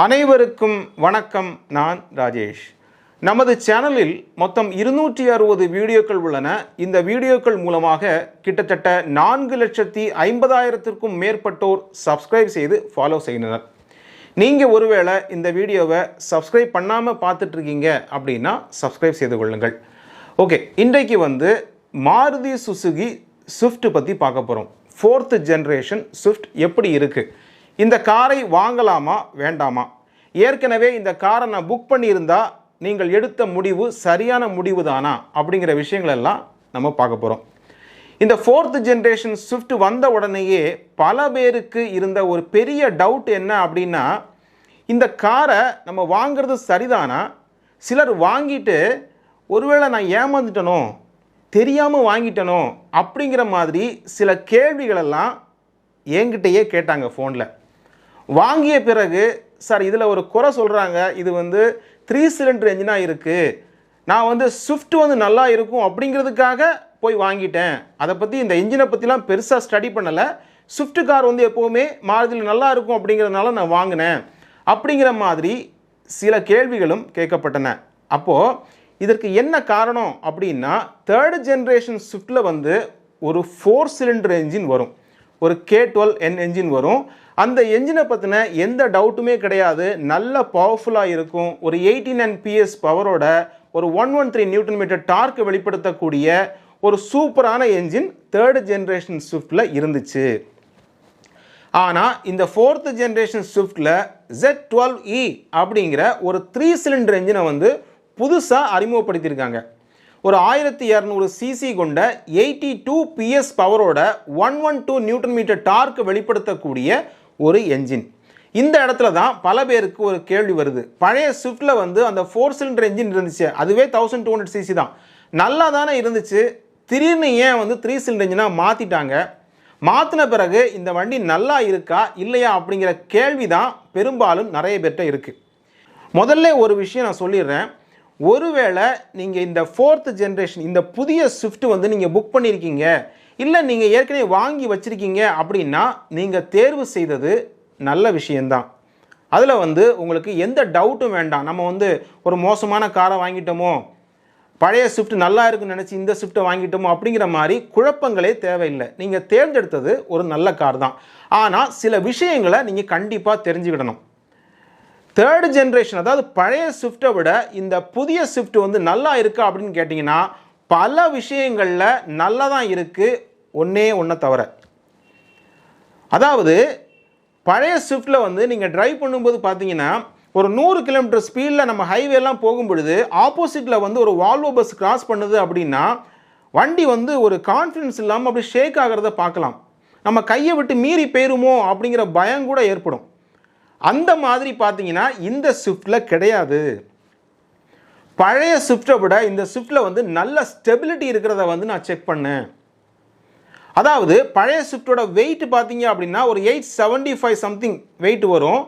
அனைவருக்கும் வணக்கம். நான் ராஜேஷ். நமது சேனலில் மொத்தம் இருநூற்றி அறுபது வீடியோக்கள் உள்ளன. இந்த வீடியோக்கள் மூலமாக கிட்டத்தட்ட நான்கு லட்சத்தி ஐம்பதாயிரத்திற்கும் மேற்பட்டோர் சப்ஸ்கிரைப் செய்து ஃபாலோ செய்தனர் நீங்கள் ஒருவேளை இந்த வீடியோவை சப்ஸ்கிரைப் பண்ணாமல் பார்த்துட்ருக்கீங்க அப்படின்னா சப்ஸ்கிரைப் செய்து கொள்ளுங்கள். ஓகே இன்றைக்கு வந்து மாருதி சுசுகி ஸ்விஃப்ட் பற்றி பார்க்க போகிறோம் ஃபோர்த்து ஜென்ரேஷன் ஸ்விஃப்ட் எப்படி இருக்குது இந்த காரை வாங்கலாமா வேண்டாமா? ஏற்கனவே இந்த காரை நான் புக் பண்ணியிருந்தா நீங்கள் எடுத்த முடிவு சரியான முடிவு தானா அப்படிங்கிற விஷயங்களெல்லாம் நம்ம பார்க்க போகிறோம் இந்த ஃபோர்த் ஜென்ரேஷன் ஸ்விஃப்ட் வந்த உடனேயே பல பேருக்கு இருந்த ஒரு பெரிய டவுட் என்ன அப்படின்னா இந்த காரை நம்ம வாங்குறது சரிதானா? சிலர் வாங்கிட்டு ஒருவேளை நான் ஏமாந்துட்டனோ? தெரியாமல் வாங்கிட்டனோ? அப்படிங்கிற மாதிரி சில கேள்விகளெல்லாம் என்கிட்டயே கேட்டாங்க ஃபோனில் வாங்கிய பிறகு சார் இதில் ஒரு குறை சொல்கிறாங்க இது வந்து த்ரீ சிலிண்டர் என்ஜினாக இருக்குது நான் வந்து ஸ்விஃப்ட் வந்து நல்லா இருக்கும் அப்படிங்கிறதுக்காக போய் வாங்கிட்டேன். அதை பற்றி இந்த இன்ஜினை பற்றிலாம் பெருசாக ஸ்டடி பண்ணலை. ஸ்விஃப்ட் கார் வந்து எப்போவுமே மாறுதியில் நல்லா இருக்கும் அப்படிங்கிறதுனால நான் வாங்கினேன். அப்படிங்கிற மாதிரி சில கேள்விகளும் கேட்கப்பட்டன. அப்போது இதற்கு என்ன காரணம் அப்படின்னா தேர்டு ஜென்ரேஷன் ஸ்விஃப்டில் வந்து ஒரு ஃபோர் சிலிண்டர் என்ஜின் வரும். ஒரு கே டுவெல் என் என்ஜின் வரும். அந்த என்ஜினை பற்றின எந்த டவுட்டுமே கிடையாது. நல்ல பவர்ஃபுல்லாக இருக்கும். ஒரு எயிட்டீன் நைன் பிஎஸ் பவரோட ஒரு one one three newton metre torque வெளிப்படுத்தக்கூடிய ஒரு சூப்பரான என்ஜின் தேர்டு ஜென்ரேஷன் ஸ்விஃப்டில் இருந்துச்சு. ஆனால் இந்த ஃபோர்த்து ஜென்ரேஷன் ஸ்விஃப்டில் ஜெட் டுவெல் இ அப்படிங்கிற ஒரு த்ரீ சிலிண்டர் என்ஜினை வந்து புதுசாக அறிமுகப்படுத்தியிருக்காங்க. ஒரு ஆயிரத்தி இரநூறு சிசி கொண்ட eighty two PS பவரோட one one two newton metre torque வெளிப்படுத்தக்கூடிய ஒரு என்ஜின் இந்த இடத்துல தான் பல பேருக்கு ஒரு கேள்வி வருது. பழைய ஸ்விஃப்டில் வந்து அந்த ஃபோர் சிலிண்டர் என்ஜின் இருந்துச்சு. அதுவே தௌசண்ட் டூ ஹண்ட்ரட் சிசி தான். நல்லா தானே இருந்துச்சு. திடீர்னு ஏன் வந்து த்ரீ சிலிண்டர் என்ஜினாக மாற்றிட்டாங்க மாற்றின பிறகு இந்த வண்டி நல்லா இருக்கா? இல்லையா? அப்படிங்கிற கேள்வி தான் பெரும்பாலும் நிறைய பேர்கிட்ட இருக்குது முதல்ல ஒரு விஷயம் நான் சொல்லிடுறேன். ஒருவேளை நீங்கள் இந்த ஃபோர்த் ஜென்ரேஷன் இந்த புதிய ஸ்விஃப்ட் வந்து நீங்கள் புக் பண்ணியிருக்கீங்க இல்லை நீங்கள் ஏற்கனவே வாங்கி வச்சுருக்கீங்க அப்படின்னா நீங்கள் தேர்வு செய்தது நல்ல விஷயந்தான் அதில் வந்து உங்களுக்கு எந்த டவுட்டும் வேண்டாம். நம்ம வந்து ஒரு மோசமான காரை வாங்கிட்டோமோ பழைய ஸ்விஃப்ட் நல்லா இருக்குன்னு நினச்சி இந்த ஸ்விஃப்ட்டை வாங்கிட்டோமோ அப்படிங்கிற மாதிரி குழப்பங்களே தேவையில்லை. நீங்கள் தேர்ந்தெடுத்தது ஒரு நல்ல கார் தான். ஆனால் சில விஷயங்களை நீங்கள் கண்டிப்பாக தெரிஞ்சுக்கிடணும். தேர்ட் ஜென்ரேஷன் அதாவது பழைய ஸ்விஃப்ட்டை விட இந்த புதிய ஸ்விஃப்ட் வந்து நல்லா இருக்கா அப்படின்னு கேட்டிங்கன்னா பல விஷயங்களில் நல்லா தான் இருக்குது ஒன்றே ஒன்றை தவிர. அதாவது பழைய ஸ்விஃப்ட்டில் வந்து நீங்கள் ட்ரைவ் பண்ணும்போது பார்த்தீங்கன்னா ஒரு நூறு கிலோமீட்டர் ஸ்பீடில் நம்ம ஹைவேலாம் போகும் பொழுது ஆப்போசிட்டில் வந்து ஒரு வால்வோ பஸ் கிராஸ் பண்ணுது அப்படின்னா வண்டி வந்து ஒரு கான்ஃபிடன்ஸ் இல்லாமல் அப்படி ஷேக் ஆகிறத பார்க்கலாம். நம்ம கையை விட்டு மீறி போயிருமோ அப்படிங்கிற பயம் கூட ஏற்படும். அந்த மாதிரி பார்த்தீங்கன்னா இந்த ஸ்விஃப்டில் கிடையாது. பழைய ஸ்விஃப்ட்டை விட இந்த ஸ்விஃப்ட்டில் வந்து நல்ல ஸ்டெபிலிட்டி இருக்கிறத வந்து நான் செக் பண்ணேன். அதாவது பழைய ஸ்விஃப்ட்டோட வெயிட் பார்த்தீங்க அப்படின்னா ஒரு eight seventy five something weight வரும்.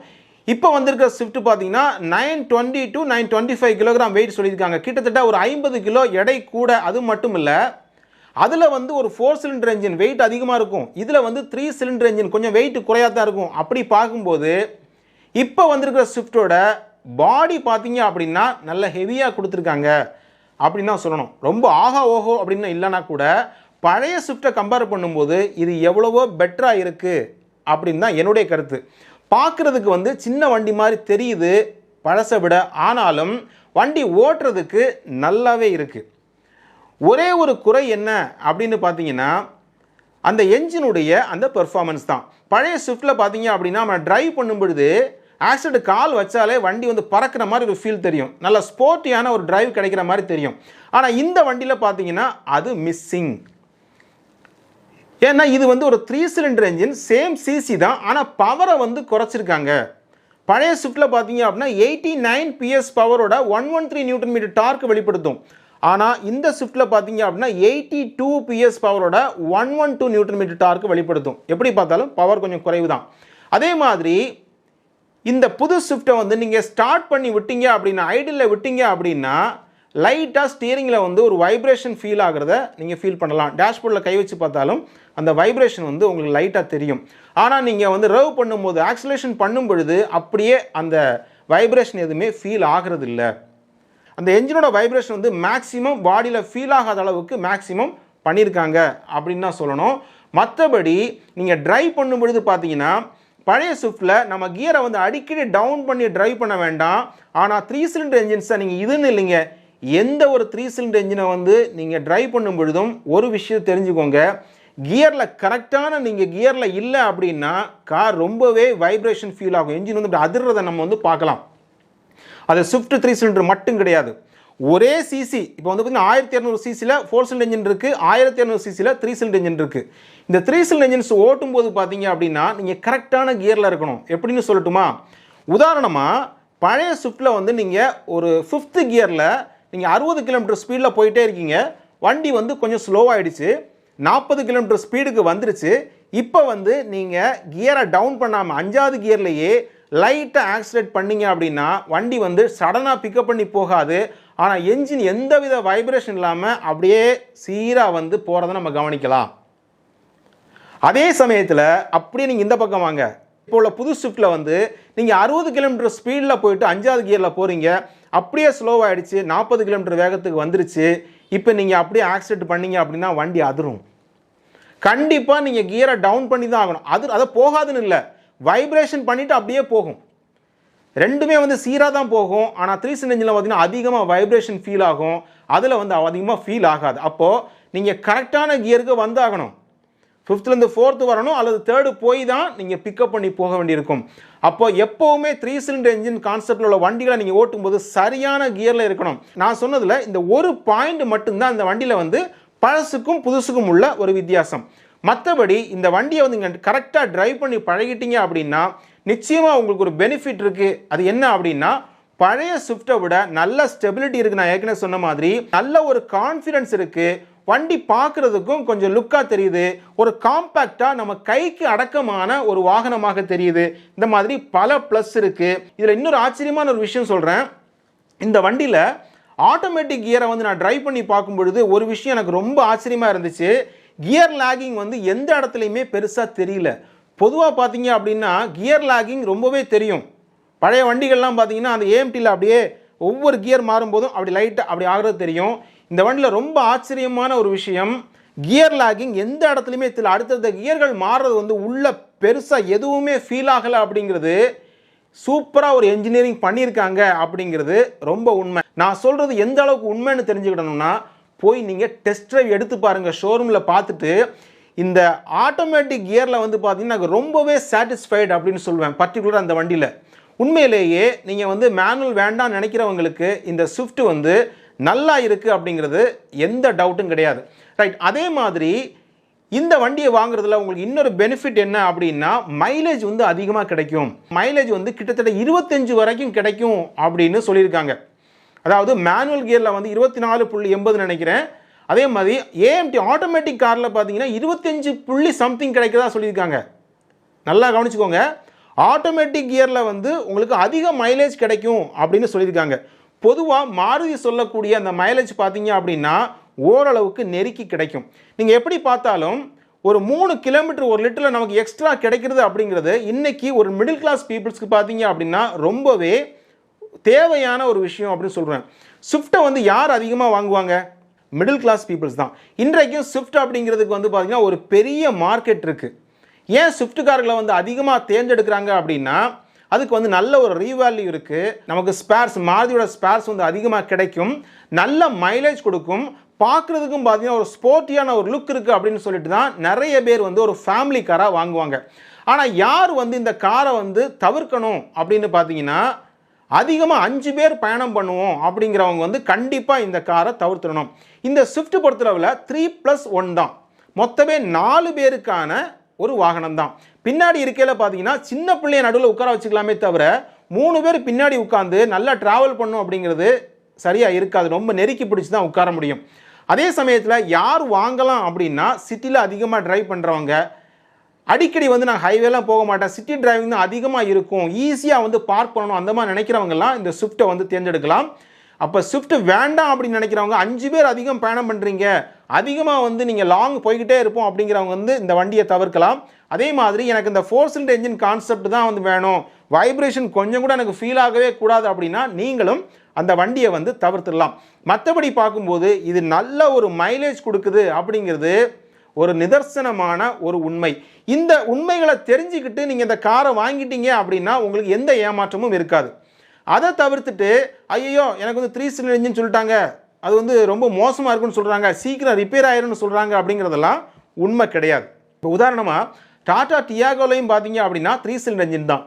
இப்போ வந்திருக்க ஸ்விஃப்ட் பார்த்தீங்கன்னா nine twenty two nine twenty five kilogram weight சொல்லியிருக்காங்க. கிட்டத்தட்ட ஒரு ஐம்பது கிலோ எடை கூட அது மட்டும் இல்லை அதில் வந்து ஒரு ஃபோர் சிலிண்டர் என்ஜின் வெயிட் அதிகமாக இருக்கும். இதில் வந்து த்ரீ சிலிண்டர் என்ஜின் கொஞ்சம் வெயிட் குறையாக தான் இருக்கும். அப்படி பார்க்கும்போது இப்போ வந்திருக்கிற ஸ்விஃப்ட்டோட பாடி பார்த்தீங்க அப்படின்னா நல்ல ஹெவியாக கொடுத்துருக்காங்க அப்படின்னு தான் சொல்லணும். ரொம்ப ஆகா ஓஹோ அப்படின்னு இல்லைனா கூட பழைய ஸ்விஃப்ட்டை கம்பேர் பண்ணும்போது இது எவ்வளவோ பெட்டராக இருக்குது அப்படின்னு தான் என்னுடைய கருத்து. பார்க்குறதுக்கு வந்து சின்ன வண்டி மாதிரி தெரியுது பழசை விட. ஆனாலும் வண்டி ஓட்டுறதுக்கு நல்லாவே இருக்குது ஒரே ஒரு குறை என்ன அப்படின்னு பார்த்தீங்கன்னா அந்த என்ஜினுடைய அந்த பெர்ஃபார்மன்ஸ் தான். பழைய ஸ்விஃப்ட்டில் பார்த்தீங்க அப்படின்னா நம்ம ட்ரைவ் பண்ணும் பொழுது ஆக்சிடென்ட் கால் வச்சாலே வண்டி வந்து பறக்கிற மாதிரி ஒரு ஃபீல் தெரியும். நல்ல ஸ்போர்ட்டியான ஒரு டிரைவ் கிடைக்கிற மாதிரி தெரியும். ஆனால் இந்த வண்டியில் பார்த்தீங்கன்னா அது மிஸ்ஸிங் ஏன்னா இது வந்து ஒரு three cylinder engine same CC தான். ஆனால் பவரை வந்து குறைச்சிருக்காங்க. பழைய ஸ்விஃப்ட்டில் பார்த்தீங்க அப்படின்னா eighty nine PS பவரோட one one three newton metre torque வெளிப்படுத்தும். ஆனால் இந்த ஸ்விஃப்ட்டில் பார்த்தீங்க அப்படின்னா eighty two PS பவரோட one one two newton metre torque வெளிப்படுத்தும். எப்படி பார்த்தாலும் பவர் கொஞ்சம் குறைவு தான் அதே மாதிரி இந்த புது ஸ்விஃப்ட்டை வந்து நீங்கள் ஸ்டார்ட் பண்ணி விட்டீங்க அப்படின்னா ஐடியில் விட்டீங்க அப்படின்னா லைட்டாக ஸ்டீரிங்கில் வந்து ஒரு வைப்ரேஷன் ஃபீல் ஆகிறத நீங்கள் ஃபீல் பண்ணலாம். டேஷ்போர்டில் கை வச்சு பார்த்தாலும் அந்த வைப்ரேஷன் வந்து உங்களுக்கு லைட்டாக தெரியும். ஆனால் நீங்கள் வந்து ரவ் பண்ணும்போது ஆக்சிலேஷன் பண்ணும் பொழுது அப்படியே அந்த வைப்ரேஷன் எதுவுமே ஃபீல் ஆகிறது இல்லை அந்த என்ஜினோட வைப்ரேஷன் வந்து மேக்ஸிமம் பாடியில் ஃபீல் ஆகாத அளவுக்கு மேக்ஸிமம் பண்ணியிருக்காங்க அப்படின்னு தான் சொல்லணும். மற்றபடி நீங்கள் ட்ரைவ் பண்ணும் பொழுது பார்த்தீங்கன்னா பழைய ஸ்விஃப்ட்டில் நம்ம கியரை வந்து அடிக்கடி டவுன் பண்ணி ட்ரைவ் பண்ண வேண்டாம். ஆனால் த்ரீ சிலிண்டர் என்ஜின்ஸை நீங்கள் இதுன்னு இல்லைங்க. எந்த ஒரு த்ரீ சிலிண்டர் என்ஜினை வந்து நீங்கள் ட்ரைவ் பண்ணும் பொழுதும் ஒரு விஷயம் தெரிஞ்சுக்கோங்க. கியரில் கரெக்டான நீங்கள் கியரில் இல்லை அப்படின்னா கார் ரொம்பவே வைப்ரேஷன் ஃபீல் ஆகும். என்ஜின் வந்து அதிர்றதை நம்ம வந்து பார்க்கலாம். அது ஸ்விஃப்ட் த்ரீ சிலிண்டர் மட்டும் கிடையாது. ஒரே சிசி இப்போ வந்து பார்த்தீங்கன்னா ஆயிரத்தி இரநூறு சிசியில் ஃபோர் சிலிண்டர் இன்ஜின் இருக்குது ஆயிரத்தி இரநூறு சிசியில் த்ரீ சிலிண்டர் இன்ஜின் இருக்குது இந்த த்ரீ சிலிண்டர் இன்ஜின்ஸ் ஓட்டும் போது பார்த்தீங்க அப்படின்னா நீங்கள் கரெக்டான கியரில் இருக்கணும். எப்படின்னு சொல்லட்டுமா? உதாரணமாக பழைய ஸ்விஃப்ட்டில் வந்து நீங்கள் ஒரு ஃபிஃப்த்து கியரில் நீங்கள் அறுபது கிலோமீட்டர் ஸ்பீடில் போயிட்டே இருக்கீங்க. வண்டி வந்து கொஞ்சம் ஸ்லோவாகிடுச்சு நாற்பது கிலோமீட்டர் ஸ்பீடுக்கு வந்துருச்சு. இப்போ வந்து நீங்கள் கியரை டவுன் பண்ணாமல் அஞ்சாவது கியர்லேயே லைட்டாக ஆக்சிலேட் பண்ணீங்க அப்படின்னா வண்டி வந்து சடனாக பிக்கப் பண்ணி போகாது. ஆனால் என்ஜின் எந்தவித வைப்ரேஷன் இல்லாமல் அப்படியே சீராக வந்து போகிறத நம்ம கவனிக்கலாம். அதே சமயத்தில் அப்படியே நீங்கள் இந்த பக்கம் வாங்க. இப்போ உள்ள புது ஷிஃப்ட்டில் வந்து நீங்கள் அறுபது கிலோமீட்டர் ஸ்பீடில் போயிட்டு அஞ்சாவது கியரில் போகிறீங்க அப்படியே ஸ்லோவாகிடுச்சு நாற்பது கிலோமீட்டர் வேகத்துக்கு வந்துருச்சு. இப்போ நீங்கள் அப்படியே ஆக்சிடென்ட் பண்ணீங்க அப்படின்னா வண்டி அதிரும். கண்டிப்பாக நீங்கள் கியரை டவுன் பண்ணி தான் ஆகணும். அது அதை போகாதுன்னு இல்லை. வைப்ரேஷன் பண்ணிவிட்டு அப்படியே போகும். ரெண்டுமே வந்து சீராக தான் போகும். ஆனால் த்ரீ சின் இன்ஜினில் பார்த்தீங்கன்னா அதிகமாக வைப்ரேஷன் ஃபீல் ஆகும். அதில் வந்து அதிகமாக ஃபீல் ஆகாது. அப்போது நீங்கள் கரெக்டான கியருக்கு வந்தாகணும். ஃபிஃப்த்லேருந்து ஃபோர்த்து வரணும் அல்லது தேர்டு போய் தான் நீங்கள் பிக்கப் பண்ணி போக வேண்டியிருக்கும். அப்போ எப்போவுமே த்ரீ சிலிண்டர் என்ஜின் கான்செப்டில் உள்ள வண்டிகளை நீங்கள் ஓட்டும்போது சரியான கியரில் இருக்கணும். நான் சொன்னதில் இந்த ஒரு பாயிண்ட் மட்டும்தான் இந்த வண்டியில் வந்து பழசுக்கும் புதுசுக்கும் உள்ள ஒரு வித்தியாசம். மற்றபடி இந்த வண்டியை வந்து நீங்கள் கரெக்டாக ட்ரைவ் பண்ணி பழகிட்டீங்க அப்படின்னா நிச்சயமாக உங்களுக்கு ஒரு பெனிஃபிட் இருக்குது அது என்ன அப்படின்னா பழைய ஸ்விஃப்ட்டை விட நல்ல ஸ்டெபிலிட்டி இருக்குது நான் ஏற்கனவே சொன்ன மாதிரி நல்ல ஒரு கான்ஃபிடன்ஸ் இருக்குது வண்டி பார்க்குறதுக்கும் கொஞ்சம் லுக்காக தெரியுது. ஒரு காம்பேக்டாக நம்ம கைக்கு அடக்கமான ஒரு வாகனமாக தெரியுது. இந்த மாதிரி பல ப்ளஸ் இருக்குது இதில் இன்னொரு ஆச்சரியமான ஒரு விஷயம் சொல்கிறேன் இந்த வண்டியில் ஆட்டோமேட்டிக் கியரை வந்து நான் ட்ரைவ் பண்ணி பார்க்கும் பொழுது ஒரு விஷயம் எனக்கு ரொம்ப ஆச்சரியமாக இருந்துச்சு. கியர் லாகிங் வந்து எந்த இடத்துலையுமே பெருசாக தெரியல. பொதுவாக பார்த்தீங்க அப்படின்னா கியர் லாகிங் ரொம்பவே தெரியும். பழைய வண்டிகள்லாம் பார்த்தீங்கன்னா அந்த ஏஎம்டியில் அப்படியே ஒவ்வொரு கியர் மாறும்போதும் அப்படி லைட்டாக அப்படி ஆகிறது தெரியும். இந்த வண்டியில் ரொம்ப ஆச்சரியமான ஒரு விஷயம். கியர் லாகிங் எந்த இடத்துலையுமே தெரியல. அடுத்தடுத்த கியர்கள் மாறுறது வந்து உள்ள பெருசாக எதுவுமே ஃபீல் ஆகலை அப்படிங்கிறது. சூப்பராக ஒரு என்ஜினியரிங் பண்ணியிருக்காங்க அப்படிங்கிறது ரொம்ப உண்மை. நான் சொல்கிறது எந்த அளவுக்கு உண்மைன்னு தெரிஞ்சுக்கிடணும்னா போய் நீங்கள் டெஸ்ட் ட்ரைவ் எடுத்து பாருங்கள் ஷோரூமில் பார்த்துட்டு இந்த ஆட்டோமேட்டிக் கியரில் வந்து பார்த்தீங்கன்னா எனக்கு ரொம்பவே சாட்டிஸ்ஃபைடு அப்படின்னு சொல்லுவேன் பர்டிகுலராக அந்த வண்டியில். உண்மையிலேயே நீங்கள் வந்து மேனுவல் வேண்டாம்னு நினைக்கிறவங்களுக்கு இந்த ஸ்விஃப்ட் வந்து நல்லா இருக்குது அப்படிங்கிறது எந்த டவுட்டும் கிடையாது. ரைட் அதே மாதிரி இந்த வண்டியை வாங்குறதுல உங்களுக்கு இன்னொரு பெனிஃபிட் என்ன அப்படின்னா மைலேஜ் வந்து அதிகமாக கிடைக்கும். மைலேஜ் வந்து கிட்டத்தட்ட இருபத்தஞ்சு வரைக்கும் கிடைக்கும் அப்படின்னு சொல்லியிருக்காங்க. அதாவது மேனுவல் கியரில் வந்து இருபத்தி நாலு புள்ளி எண்பது நினைக்கிறேன். அதே மாதிரி ஏஎம்டி ஆட்டோமேட்டிக் காரில் பார்த்தீங்கன்னா இருபத்தஞ்சு புள்ளி சம்திங் கிடைக்கிறதா சொல்லியிருக்காங்க. நல்லா கவனிச்சுக்கோங்க. ஆட்டோமேட்டிக் கியரில் வந்து உங்களுக்கு அதிக மைலேஜ் கிடைக்கும் அப்படின்னு சொல்லியிருக்காங்க. பொதுவாக மாருதி சொல்லக்கூடிய அந்த மைலேஜ் பார்த்தீங்க அப்படின்னா ஓரளவுக்கு நெருக்கி கிடைக்கும். நீங்கள் எப்படி பார்த்தாலும் ஒரு மூணு கிலோமீட்டர் ஒரு லிட்டரில் நமக்கு எக்ஸ்ட்ரா கிடைக்கிறது அப்படிங்கிறது இன்றைக்கி ஒரு மிடில் கிளாஸ் பீப்புள்ஸ்க்கு பார்த்தீங்க அப்படின்னா ரொம்பவே தேவையான ஒரு விஷயம் அப்படின்னு சொல்கிறேன் ஸ்விஃப்ட்டை வந்து யார் அதிகமாக வாங்குவாங்க? மிடில் கிளாஸ் பீப்புள்ஸ் தான். இன்றைக்கும் ஸ்விஃப்ட் அப்படிங்கிறதுக்கு வந்து பார்த்திங்கன்னா ஒரு பெரிய மார்க்கெட் இருக்குது ஏன் ஸ்விஃப்ட் கார்களை வந்து அதிகமாக தேர்ந்தெடுக்கிறாங்க அப்படின்னா அதுக்கு வந்து நல்ல ஒரு ரீவேல்யூ இருக்குது நமக்கு ஸ்பேர்ஸ் மாருதியோட ஸ்பேர்ஸ் வந்து அதிகமாக கிடைக்கும். நல்ல மைலேஜ் கொடுக்கும். பார்க்குறதுக்கும் பார்த்தீங்கன்னா ஒரு ஸ்போர்ட்டியான ஒரு லுக் இருக்குது அப்படின்னு சொல்லிட்டு தான் நிறைய பேர் வந்து ஒரு ஃபேமிலி காராக வாங்குவாங்க. ஆனால் யார் வந்து இந்த காரை வந்து தவிர்க்கணும் அப்படின்னு பார்த்தீங்கன்னா அதிகமாக அஞ்சு பேர் பயணம் பண்ணுவோம் அப்படிங்கிறவங்க வந்து கண்டிப்பாக இந்த காரை தவிர்த்துடணும். இந்த ஸ்விஃப்ட் பொறுத்தளவில் த்ரீ ப்ளஸ் ஒன் தான். மொத்தமே நாலு பேருக்கான ஒரு வாகனம் தான். பின்னாடி இருக்கையில் பார்த்தீங்கன்னா சின்ன பிள்ளைய நடுவில் உட்கார வச்சுக்கலாமே தவிர மூணு பேர் பின்னாடி உட்காந்து நல்லா ட்ராவல் பண்ணும் அப்படிங்கிறது சரியாக இருக்காது. ரொம்ப நெருக்கி பிடிச்சி தான் உட்கார முடியும். அதே சமயத்தில் யார் வாங்கலாம் அப்படின்னா சிட்டியில் அதிகமாக ட்ரைவ் பண்ணுறவங்க அடிக்கடி வந்து நான் ஹைவேலாம் போக மாட்டேன். சிட்டி டிரைவிங் தான் அதிகமாக இருக்கும். ஈஸியாக வந்து பார்க் பண்ணணும். அந்த மாதிரி நினைக்கிறவங்கலாம் இந்த ஸ்விஃப்ட்டை வந்து தேர்ந்தெடுக்கலாம். அப்போ ஸ்விஃப்ட் வேண்டாம் அப்படின்னு நினைக்கிறவங்க அஞ்சு பேர் அதிகம் பயணம் பண்ணுறீங்க அதிகமாக வந்து நீங்கள் லாங் போய்கிட்டே இருப்போம் அப்படிங்கிறவங்க வந்து இந்த வண்டியை தவிர்க்கலாம். அதே மாதிரி எனக்கு இந்த ஃபோர் சிலிண்டர் என்ஜின் கான்செப்ட் தான் வந்து வேணும். வைப்ரேஷன் கொஞ்சம் கூட எனக்கு ஃபீல் ஆகவே கூடாது அப்படின்னா நீங்களும் அந்த வண்டியை வந்து தவிர்த்துடலாம். மற்றபடி பார்க்கும்போது இது நல்ல ஒரு மைலேஜ் கொடுக்குது அப்படிங்கிறது ஒரு நிதர்சனமான ஒரு உண்மை. இந்த உண்மைகளை தெரிஞ்சுக்கிட்டு நீங்கள் இந்த காரை வாங்கிட்டீங்க அப்படின்னா உங்களுக்கு எந்த ஏமாற்றமும் இருக்காது. அதை தவிர்த்துட்டு ஐயோ எனக்கு வந்து த்ரீ சிலிண்டர் இன்ஜின் சொல்லிட்டாங்க. அது வந்து ரொம்ப மோசமாக இருக்குன்னு சொல்கிறாங்க சீக்கிரம் ரிப்பேர் ஆயிரும்னு சொல்கிறாங்க அப்படிங்கிறதெல்லாம் உண்மை கிடையாது. இப்போ உதாரணமாக டாடா டியாகோலையும் பார்த்தீங்க அப்படின்னா த்ரீ சிலிண்டர் இன்ஜின் தான்.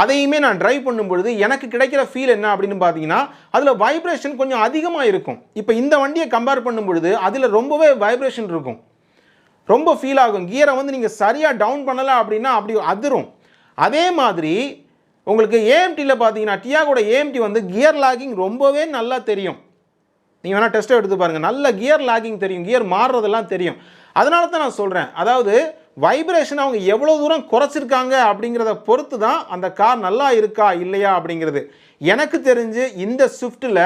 அதையுமே நான் ட்ரைவ் பண்ணும் பொழுது எனக்கு கிடைக்கிற ஃபீல் என்ன அப்படின்னு பார்த்தீங்கன்னா அதில் வைப்ரேஷன் கொஞ்சம் அதிகமாக இருக்கும். இப்போ இந்த வண்டியை கம்பேர் பண்ணும் பொழுது அதில் ரொம்பவே வைப்ரேஷன் இருக்கும். ரொம்ப ஃபீல் ஆகும். கியரை வந்து நீங்கள் சரியாக டவுன் பண்ணலை அப்படின்னா அப்படி அதிரும். அதே மாதிரி உங்களுக்கு ஏஎம்டியில் பார்த்தீங்கன்னா டியாகோட ஏஎம்டி வந்து கியர் லாகிங் ரொம்பவே நல்லா தெரியும். நீங்கள் வேணால் டெஸ்ட்டை எடுத்து பாருங்கள் நல்ல கியர் லாகிங் தெரியும். கியர் மாறுறதெல்லாம் தெரியும். அதனால தான் நான் சொல்கிறேன் அதாவது வைப்ரேஷன் அவங்க எவ்வளோ தூரம் குறைச்சிருக்காங்க அப்படிங்கிறத பொறுத்து தான் அந்த கார் நல்லா இருக்கா இல்லையா அப்படிங்கிறது. எனக்கு தெரிஞ்சு இந்த ஸ்விஃப்ட்டில்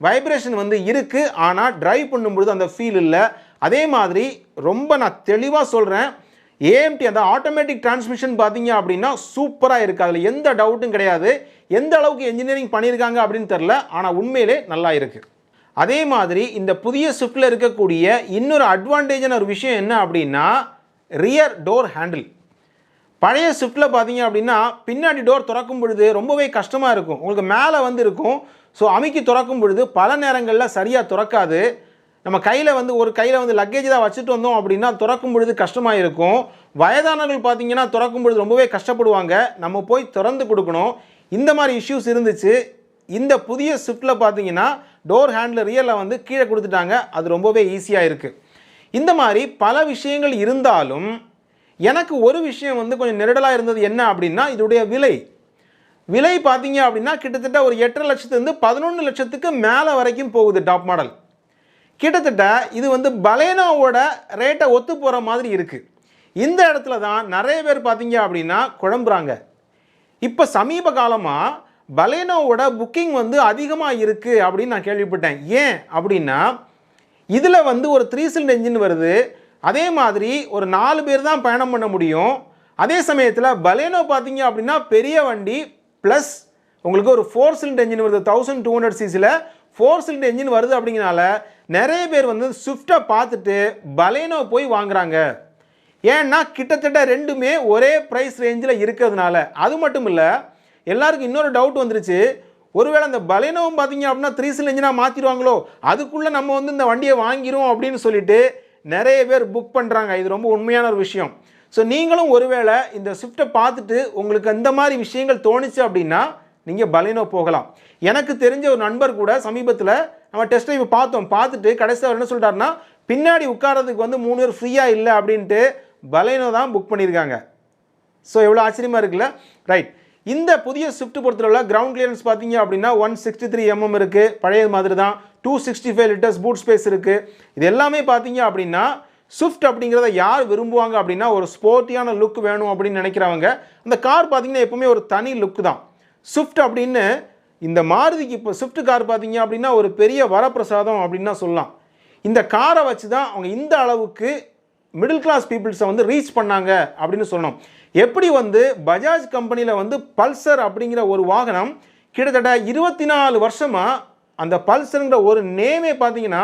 வைப்ரேஷன் வந்து இருக்குது ஆனால் ட்ரைவ் பண்ணும்பொழுது அந்த ஃபீல் இல்லை. அதே மாதிரி ரொம்ப நான் தெளிவாக சொல்கிறேன் ஏஎம்டி அந்த ஆட்டோமேட்டிக் டிரான்ஸ்மிஷன் பார்த்தீங்க அப்படின்னா சூப்பராக இருக்குது அதில் எந்த டவுட்டும் கிடையாது. எந்த அளவுக்கு என்ஜினியரிங் பண்ணியிருக்காங்க அப்படின்னு தெரில ஆனால் உண்மையிலே நல்லா இருக்குது அதே மாதிரி இந்த புதிய ஸ்விஃப்டில் இருக்கக்கூடிய இன்னொரு அட்வான்டேஜான ஒரு விஷயம் என்ன அப்படின்னா ரியர் டோர் ஹேண்டில் பழைய ஸ்விஃப்டில் பார்த்தீங்க அப்படின்னா பின்னாடி டோர் திறக்கும் பொழுது ரொம்பவே கஷ்டமாக இருக்கும். உங்களுக்கு மேலே வந்து இருக்கும். ஸோ அமைக்கி திறக்கும் பொழுது பல நேரங்களில் சரியாக திறக்காது. நம்ம கையில் வந்து ஒரு கையில் வந்து லக்கேஜ் தான் வச்சுட்டு வந்தோம் அப்படின்னா திறக்கும் பொழுது கஷ்டமாக இருக்கும் வயதானவர்கள் பார்த்தீங்கன்னா திறக்கும் பொழுது ரொம்பவே கஷ்டப்படுவாங்க. நம்ம போய் திறந்து கொடுக்கணும். இந்த மாதிரி இஷ்யூஸ் இருந்துச்சு. இந்த புதிய ஸ்விஃப்ட்டில் பார்த்தீங்கன்னா டோர் ஹேண்டில் ரியலில் வந்து கீழே கொடுத்துட்டாங்க. அது ரொம்பவே ஈஸியாக இருக்குது இந்த மாதிரி பல விஷயங்கள் இருந்தாலும் எனக்கு ஒரு விஷயம் வந்து கொஞ்சம் நெருடலாக இருந்தது என்ன அப்படின்னா இதோடைய விலை. விலை பார்த்தீங்க அப்படின்னா கிட்டத்தட்ட ஒரு எட்டரை லட்சத்துலேருந்து பதினொன்று லட்சத்துக்கு மேலே வரைக்கும் போகுது டாப் மாடல். கிட்டத்தட்ட இது வந்து பலேனோவோட ரேட்டை ஒத்து போகிற மாதிரி இருக்குது இந்த இடத்துல தான் நிறைய பேர் பார்த்தீங்க அப்படின்னா குழம்புறாங்க. இப்போ சமீப காலமாக பலேனோவோட புக்கிங் வந்து அதிகமாக இருக்குது அப்படின்னு நான் கேள்விப்பட்டேன். ஏன் அப்படின்னா இதில் வந்து ஒரு த்ரீ சிலிண்டர் என்ஜின் வருது. அதே மாதிரி ஒரு நாலு பேர் தான் பயணம் பண்ண முடியும். அதே சமயத்தில் பலேனோ பார்த்தீங்க அப்படின்னா பெரிய வண்டி ப்ளஸ் உங்களுக்கு ஒரு ஃபோர் சிலிண்டர் என்ஜின் வருது. தௌசண்ட் டூ ஹண்ட்ரட் சிசியில் ஃபோர் சிலிண்டர் என்ஜின் வருது அப்படிங்கிறனால நிறைய பேர் வந்து ஸ்விஃப்ட்டை பார்த்துட்டு பலேனோ போய் வாங்குறாங்க. ஏன்னா கிட்டத்தட்ட ரெண்டுமே ஒரே ப்ரைஸ் ரேஞ்சில் இருக்கிறதுனால. அது மட்டும் இல்லை எல்லாருக்கும் இன்னொரு டவுட் வந்துருச்சு. ஒருவேளை அந்த பலேனோவும் பார்த்தீங்க அப்படின்னா த்ரீ சில் இன்ஜினாக மாற்றிடுவாங்களோ அதுக்குள்ளே நம்ம வந்து இந்த வண்டியை வாங்கிரும் அப்படின்னு சொல்லிட்டு நிறைய பேர் புக் பண்ணுறாங்க இது ரொம்ப உண்மையான ஒரு விஷயம். ஸோ நீங்களும் ஒருவேளை இந்த ஸ்விஃப்ட்டை பார்த்துட்டு உங்களுக்கு அந்த மாதிரி விஷயங்கள் தோணுச்சு அப்படின்னா நீங்கள் பலேனோ போகலாம். எனக்கு தெரிஞ்ச ஒரு நண்பர் கூட சமீபத்தில் நம்ம டெஸ்ட் ட்ரைவ் பார்த்தோம். பார்த்துட்டு கடைசியாக அவர் என்ன சொல்லிட்டாருன்னா பின்னாடி உட்காரதுக்கு வந்து மூணு பேர் ஃப்ரீயாக இல்லை அப்படின்ட்டு பலேனோ தான் புக் பண்ணியிருக்காங்க ஸோ எவ்வளோ ஆச்சரியமாக இருக்குல்ல? ரைட் இந்த புதிய ஸ்விஃப்ட் பொறுத்தளவில் கிரவுண்ட் கிளியரன்ஸ் பார்த்தீங்க அப்படின்னா ஒன் சிக்ஸ்டி த்ரீ எம்எம் இருக்குது பழைய மாதிரி தான். Two sixty five litres boot space இருக்குது இது எல்லாமே பார்த்தீங்க அப்படின்னா ஸ்விஃப்ட் அப்படிங்கிறத யார் விரும்புவாங்க அப்படின்னா ஒரு ஸ்போர்ட்டியான லுக் வேணும் அப்படின்னு நினைக்கிறவங்க. அந்த கார் பார்த்தீங்கன்னா எப்போவுமே ஒரு தனி லுக் தான். ஸ்விஃப்ட் அப்படின்னு இந்த மாருதிக்கு இப்போ ஸ்விஃப்ட் கார் பார்த்தீங்க அப்படின்னா ஒரு பெரிய வரப்பிரசாதம் அப்படின்னு சொல்லலாம். இந்த காரை வச்சு தான் அவங்க இந்த அளவுக்கு மிடில் கிளாஸ் பீப்புள்ஸை வந்து ரீச் பண்ணாங்க அப்படின்னு சொல்லணும். எப்படி வந்து பஜாஜ் கம்பெனியில் வந்து பல்சர் அப்படிங்கிற ஒரு வாகனம் கிட்டத்தட்ட இருபத்தி நாலு வருஷமாக அந்த பல்சருங்கிற ஒரு நேமே பார்த்தீங்கன்னா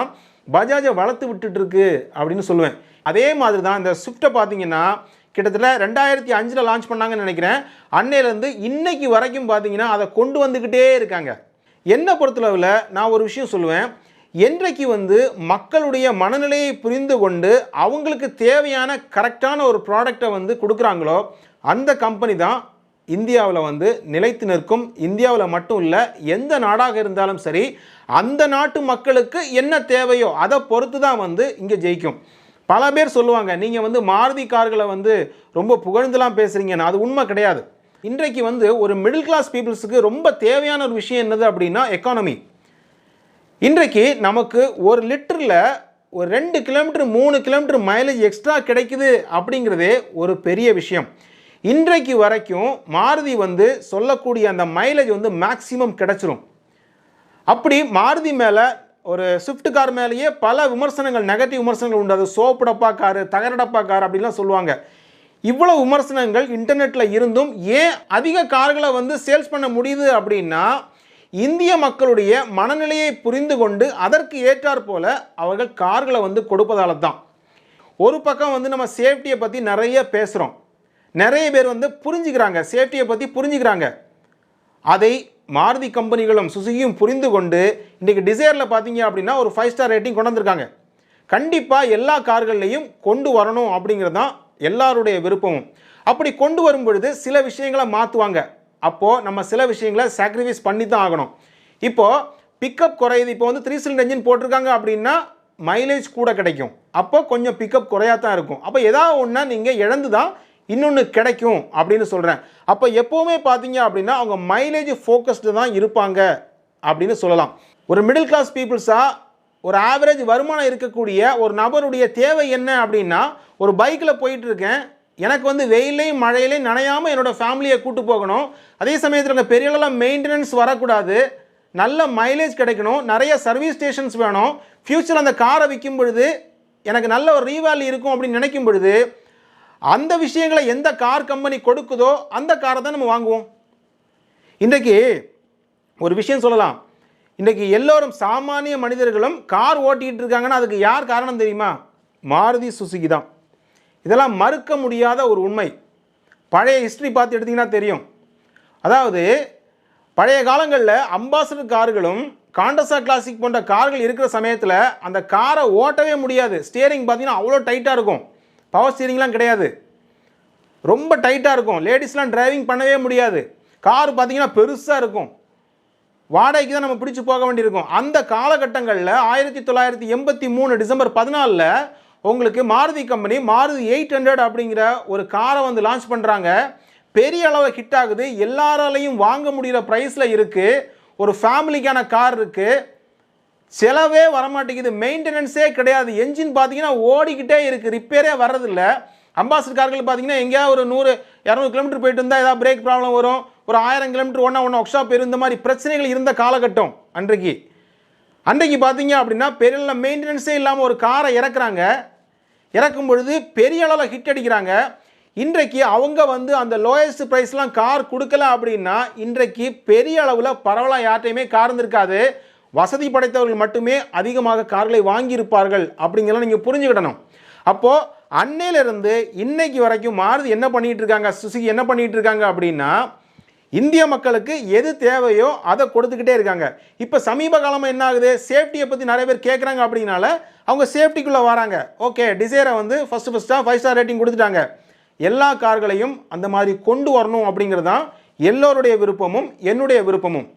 பஜாஜை வளர்த்து விட்டுட்டு இருக்கு அப்படின்னு சொல்லுவேன். அதே மாதிரி தான் இந்த ஸ்விஃப்ட்டை பார்த்தீங்கன்னா கிட்டத்தட்ட ரெண்டாயிரத்தி அஞ்சில் லான்ச் பண்ணாங்கன்னு நினைக்கிறேன். அன்னையிலேருந்து இன்னைக்கு வரைக்கும் பார்த்தீங்கன்னா அதை கொண்டு வந்துக்கிட்டே இருக்காங்க. என்னை பொறுத்தளவில் நான் ஒரு விஷயம் சொல்லுவேன். என்றைக்கு வந்து மக்களுடைய மனநிலையை புரிந்து கொண்டு அவங்களுக்கு தேவையான கரெக்டான ஒரு ப்ராடக்டை வந்து கொடுக்குறாங்களோ அந்த கம்பெனி தான் இந்தியாவில் வந்து நிலைத்து நிற்கும். இந்தியாவில் மட்டும் இல்லை எந்த நாடாக இருந்தாலும் சரி அந்த நாட்டு மக்களுக்கு என்ன தேவையோ அதை பொறுத்து தான் வந்து இங்கே ஜெயிக்கும். பல பேர் சொல்லுவாங்க நீங்கள் வந்து மாருதி கார்களை வந்து ரொம்ப புகழ்ந்துலாம் பேசுகிறீங்கன்னு அது உண்மை கிடையாது. இன்றைக்கு வந்து ஒரு மிடில் கிளாஸ் பீப்புள்ஸுக்கு ரொம்ப தேவையான ஒரு விஷயம் என்னது அப்படின்னா எக்கானமி இன்றைக்கு நமக்கு ஒரு லிட்டரில் ஒரு ரெண்டு கிலோமீட்டர் மூணு கிலோமீட்டர் மைலேஜ் எக்ஸ்ட்ரா கிடைக்குது அப்படிங்கிறதே ஒரு பெரிய விஷயம். இன்றைக்கு வரைக்கும் மாருதி வந்து சொல்லக்கூடிய அந்த மைலேஜ் வந்து மேக்சிமம் கிடச்சிரும். அப்படி மாருதி மேலே ஒரு ஸ்விஃப்ட் கார் மேலேயே பல விமர்சனங்கள் நெகட்டிவ் விமர்சனங்கள் உண்டு. அது சோப்பு டப்பா காரு தகரடப்பா கார் அப்படின்லாம் சொல்லுவாங்க. இவ்வளோ விமர்சனங்கள் இன்டர்நெட்டில் இருந்தும் ஏன் அதிக கார்களை வந்து சேல்ஸ் பண்ண முடியுது அப்படின்னா இந்திய மக்களுடைய மனநிலையை புரிந்து கொண்டு அதற்கு ஏற்றாற் போல அவர்கள் கார்களை வந்து கொடுப்பதால தான் ஒரு பக்கம் வந்து நம்ம சேஃப்டியை பற்றி நிறைய பேசுகிறோம் நிறைய பேர் வந்து புரிஞ்சுக்கிறாங்க சேஃப்டியை பற்றி புரிஞ்சுக்கிறாங்க. அதை மாருதி கம்பெனிகளும் சுசுகியும் புரிந்து கொண்டு இன்றைக்கி டிசைரில் பார்த்தீங்க அப்படின்னா ஒரு ஃபைவ் ஸ்டார் ரேட்டிங் கொண்டு வந்திருக்காங்க. கண்டிப்பாக எல்லா கார்கள்லையும் கொண்டு வரணும் அப்படிங்கிறது தான் எல்லாருடைய விருப்பமும். அப்படி கொண்டு வரும் பொழுது சில விஷயங்களை மாற்றுவாங்க அப்போது நம்ம சில விஷயங்களை சாக்ரிஃபைஸ் பண்ணி தான் ஆகணும். இப்போது பிக்கப் குறையுது. இப்போ வந்து த்ரீ சிலிண்டர் இன்ஜின் போட்டிருக்காங்க அப்படின்னா மைலேஜ் கூட கிடைக்கும். அப்போ கொஞ்சம் பிக்கப் குறையாதான் இருக்கும். அப்போ ஏதாவது ஒன்றா நீங்கள் இழந்து தான் இன்னொன்று கிடைக்கும் அப்படின்னு சொல்கிறேன் அப்போ எப்போவுமே பார்த்தீங்க அப்படின்னா அவங்க மைலேஜ் ஃபோக்கஸ்டு தான் இருப்பாங்க அப்படின்னு சொல்லலாம். ஒரு மிடில் கிளாஸ் பீப்புள்ஸாக ஒரு ஆவரேஜ் வருமானம் இருக்கக்கூடிய ஒரு நபருடைய தேவை என்ன அப்படின்னா ஒரு பைக்கில் போயிட்டுருக்கேன் எனக்கு வந்து வெயிலையும் மழையிலையும் நனையாமல் என்னோட ஃபேமிலியை கூட்டு போகணும். அதே சமயத்தில் அங்கே பெரிய அளவில் மெயின்டெனன்ஸ் வரக்கூடாது. நல்ல மைலேஜ் கிடைக்கணும். நிறைய சர்வீஸ் ஸ்டேஷன்ஸ் வேணும். ஃப்யூச்சர் அந்த காரை விற்கும் பொழுது எனக்கு நல்ல ஒரு ரீவேல்யூ இருக்கும் அப்படின்னு நினைக்கும் பொழுது அந்த விஷயங்களை எந்த கார் கம்பெனி கொடுக்குதோ அந்த காரை தான் நம்ம வாங்குவோம். இன்றைக்கு ஒரு விஷயம் சொல்லலாம். இன்றைக்கி எல்லோரும் சாமானிய மனிதர்களும் கார் ஓட்டிகிட்டு இருக்காங்கன்னா அதுக்கு யார் காரணம் தெரியுமா? மாருதி சுசுகி தான். இதெல்லாம் மறுக்க முடியாத ஒரு உண்மை. பழைய ஹிஸ்ட்ரி பார்த்து எடுத்திங்கன்னா தெரியும். அதாவது பழைய காலங்களில் அம்பாசடர் கார்களும் காண்டசா கிளாசிக் போன்ற கார்கள் இருக்கிற சமயத்தில் அந்த காரை ஓட்டவே முடியாது. ஸ்டியரிங் பார்த்தீங்கன்னா அவ்வளோ டைட்டாக இருக்கும். பவர் ஸ்டீரிங்லாம் கிடையாது. ரொம்ப டைட்டாக இருக்கும். லேடிஸ்லாம் டிரைவிங் பண்ணவே முடியாது. கார் பார்த்தீங்கன்னா பெருசாக இருக்கும். வாடகைக்கு தான் நம்ம பிடிச்சி போக வேண்டியிருக்கும். அந்த காலகட்டங்களில் ஆயிரத்தி தொள்ளாயிரத்தி எண்பத்தி மூணு டிசம்பர் பதினாலில் உங்களுக்கு Maruti company Maruti eight hundred அப்படிங்கிற ஒரு காரை வந்து லான்ச் பண்ணுறாங்க பெரிய அளவு ஹிட் ஆகுது. எல்லாராலையும் வாங்க முடிகிற ப்ரைஸில் இருக்குது ஒரு ஃபேமிலிக்கான கார் இருக்குது செலவே வரமாட்டேங்குது. மெயின்டெனன்ஸே கிடையாது. என்ஜின் பார்த்தீங்கன்னா ஓடிக்கிட்டே இருக்குது ரிப்பேரே வர்றதில்ல. அம்பாசிடர் கார்கள் பார்த்தீங்கன்னா எங்கேயாவது ஒரு நூறு இரநூறு கிலோமீட்டர் போயிட்டு இருந்தால் ஏதாவது பிரேக் ப்ராப்ளம் வரும். ஒரு ஆயிரம் கிலோமீட்டர் ஒன்றா ஒன்றா ஒர்க் ஷாப் இந்த மாதிரி பிரச்சனைகள் இருந்த காலகட்டம் அன்றைக்கு. அன்றைக்கு பார்த்தீங்க அப்படின்னா பெரிய மெயின்டெனன்ஸே இல்லாமல் ஒரு காரை இறக்குறாங்க. இறக்கும் பொழுது பெரிய அளவில் ஹிட் அடிக்கிறாங்க. இன்றைக்கு அவங்க வந்து அந்த லோயஸ்ட் ப்ரைஸ்லாம் கார் கொடுக்கல அப்படின்னா இன்றைக்கு பெரிய அளவில் பரவலாக யார்ட்டையுமே கார் இருந்திருக்காது. வசதி படைத்தவர்கள் மட்டுமே அதிகமாக கார்களை வாங்கியிருப்பார்கள் அப்படிங்கிறத நீங்கள் புரிஞ்சுக்கிடணும் அப்போது அன்னையிலிருந்து இன்னைக்கு வரைக்கும் மாறுதி என்ன பண்ணிகிட்டு இருக்காங்க சுசுகி என்ன பண்ணிகிட்டு இருக்காங்க அப்படின்னா இந்திய மக்களுக்கு எது தேவையோ அதை கொடுத்துக்கிட்டே இருக்காங்க. இப்போ சமீப காலமாக என்ன ஆகுது? சேஃப்டியை பற்றி நிறைய பேர் கேட்குறாங்க அப்படின்னால அவங்க சேஃப்டிக்குள்ளே வராங்க. ஓகே டிசைரை வந்து ஃபஸ்ட்டு ஃபஸ்ட்டாக ஃபைவ் ஸ்டார் ரேட்டிங் கொடுத்துட்டாங்க. எல்லா கார்களையும் அந்த மாதிரி கொண்டு வரணும் அப்படிங்கிறது தான் எல்லோருடைய விருப்பமும் என்னுடைய விருப்பமும்.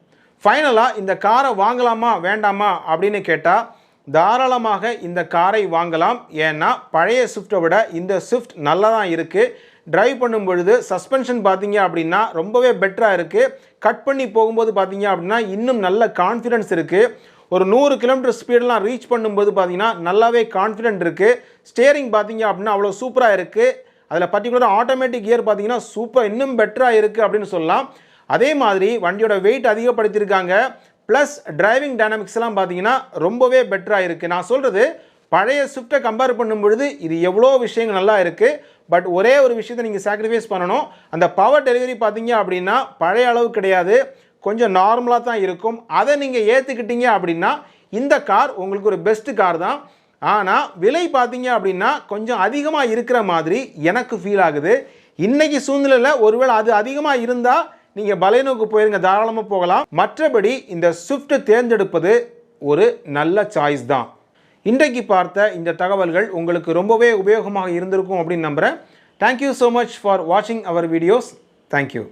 ஃபைனலாக இந்த காரை வாங்கலாமா வேண்டாமா அப்படின்னு கேட்டால் தாராளமாக இந்த காரை வாங்கலாம். ஏன்னா பழைய ஸ்விஃப்ட்டை விட இந்த ஸ்விஃப்ட் நல்லா தான் இருக்குது ட்ரைவ் பண்ணும் பொழுது சஸ்பென்ஷன் பார்த்தீங்க அப்படின்னா ரொம்பவே பெட்டராக இருக்குது கட் பண்ணி போகும்போது பார்த்தீங்க அப்படின்னா இன்னும் நல்ல கான்ஃபிடன்ஸ் இருக்குது ஒரு நூறு கிலோமீட்டர் ஸ்பீடெலாம் ரீச் பண்ணும்போது பார்த்தீங்கன்னா நல்லாவே கான்ஃபிடென்ட் இருக்குது ஸ்டேரிங் பார்த்தீங்க அப்படின்னா அவ்வளோ சூப்பராக இருக்குது அதில் பர்டிகுலராக ஆட்டோமேட்டிக் கியர் பார்த்தீங்கன்னா சூப்பர் இன்னும் பெட்டராக இருக்குது அப்படின்னு சொல்லலாம். அதே மாதிரி வண்டியோட வெயிட் அதிகப்படுத்தியிருக்காங்க. ப்ளஸ் டிரைவிங் டைனமிக்ஸ்லாம் பார்த்தீங்கன்னா ரொம்பவே பெட்டராக இருக்குது நான் சொல்கிறது பழைய ஸ்விஃப்ட்டை கம்பேர் பண்ணும் பொழுது இது எவ்வளோ விஷயங்கள் நல்லா இருக்குது பட் ஒரே ஒரு விஷயத்தை நீங்கள் சாக்ரிஃபைஸ் பண்ணணும். அந்த பவர் டெலிவரி பார்த்தீங்க அப்படின்னா பழைய அளவு கிடையாது. கொஞ்சம் நார்மலாக தான் இருக்கும். அதை நீங்கள் ஏற்றுக்கிட்டீங்க அப்படின்னா இந்த கார் உங்களுக்கு ஒரு பெஸ்ட்டு கார் தான். ஆனால் விலை பார்த்தீங்க அப்படின்னா கொஞ்சம் அதிகமாக இருக்கிற மாதிரி எனக்கு ஃபீல் ஆகுது. இன்றைக்கி சூழ்நிலையில் ஒருவேளை அது அதிகமாக இருந்தால் நீங்கள் பலைனோக்கு போயிருங்க தாராளமாக போகலாம். மற்றபடி இந்த ஸ்விஃப்ட் தேர்ந்தெடுப்பது ஒரு நல்ல சாய்ஸ் தான். இன்றைக்கு பார்த்த இந்த தகவல்கள் உங்களுக்கு ரொம்பவே உபயோகமாக இருந்திருக்கும் அப்படின்னு நம்புகிறேன் தேங்க்யூ ஸோ மச் ஃபார் வாட்சிங் அவர் வீடியோஸ் தேங்க்யூ